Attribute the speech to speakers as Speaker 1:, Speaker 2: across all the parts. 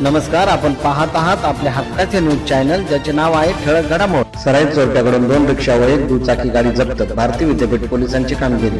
Speaker 1: नमस्कार आपण पाहत आहात आपल्या हक्काचे न्यूज चॅनल ज्याचे नाव आहे ठळक घडामोड. सराई चोरट्याकडून दोन रिक्षा व एक दुचाकी गाडी जप्त भारतीय विद्यापीठ पोलिसांची कामगिरी.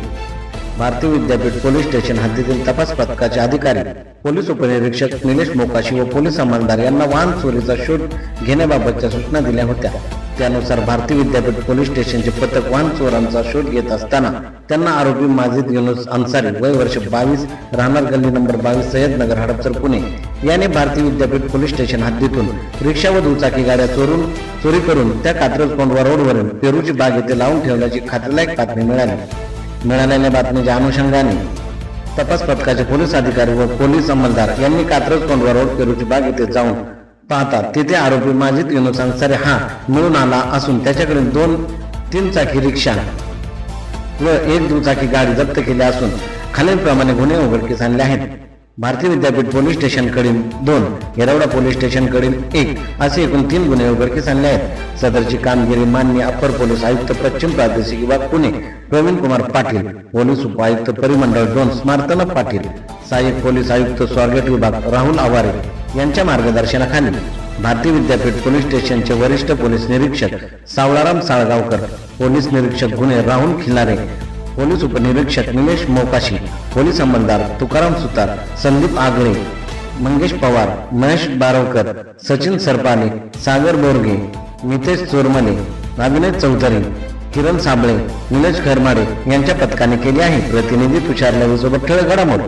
Speaker 1: भारतीय विद्यापीठ पोलीस स्टेशन हद्दीतील तपास पथकाचे अधिकारी पोलीस उपनिरीक्षक निलेश मोकाशी व पोलीस अंमलदार यांना वाहन चोरीचा शोध घेण्याबाबतच्या सूचना दिल्या होत्या. त्यानुसार भारतीय विद्यापीठ पोलीस स्टेशनचे पथक वाहन चोरांचा शोध घेत असताना त्यांना आरोपी माजिद युनुस अन्सारी वय वर्ष बावीस राहणार गल्ली नंबर बावीस सय्यद नगर हडपसर पुणे. याने भारतीय विद्यापीठ पोलीस स्टेशन हद्दीतून रिक्षा व दुचाकी गाड्या चोरून चोरी करून त्या कात्रज कोंडवा रोडवरील पेरूची बाग येथे लावून ठेवल्याची खात्रीलायक बातमी मिळाली. मिळालेल्या बातमीच्या अनुषंगाने तपास पथकाचे पोलीस अधिकारी व पोलीस अंमलदार यांनी कात्रज कोंडवा रोड पेरूची बाग येथे जाऊन पाहतात. तिथे आरोपी माझी विनोद अन्सारी हा मिळून आला असून त्याच्याकडे दोन तीन चाकी रिक्षा व एक दुचाकी गाडी जप्त केली असून खालीलप्रमाणे गुन्हे उघडकीस आणले आहेत. भारतीय विद्यापीठ पोलीस स्टेशनकडील दोन येरवडा पोलीस स्टेशनकडील एक असे एकूण तीन गुन्हे उघडकीस आणले आहेत. सदरची कामगिरी मान्य अप्पर पोलीस आयुक्त पश्चिम प्रादेशिक विभाग पुणे. प्रवीण कुमार पाटील पोलीस उपायुक्त परिमंडळ दोन स्मार्तन पाटील सहाय्यक पोलीस आयुक्त स्वारगेट विभाग राहुल आवारे यांच्या मार्गदर्शनाखाली भारतीय विद्यापीठ पोलीस स्टेशनचे वरिष्ठ पोलीस निरीक्षक सावळाराम साळगावकर पोलीस निरीक्षक गुन्हे राहुल खिल्लारे पोलीस उपनिरीक्षक निलेश मोकाशी पोलीस अंमलदार तुकाराम सुतार संदीप आगळे मंगेश पवार महेश बारवकर सचिन सरपाने सागर बोरगे मितेश चोरमने अभिनय चौधरी किरण साबळे निलेश खरमाडे यांच्या पथकाने केली आहे. प्रतिनिधी तुषार लवी सोबत ठळक घडामोड.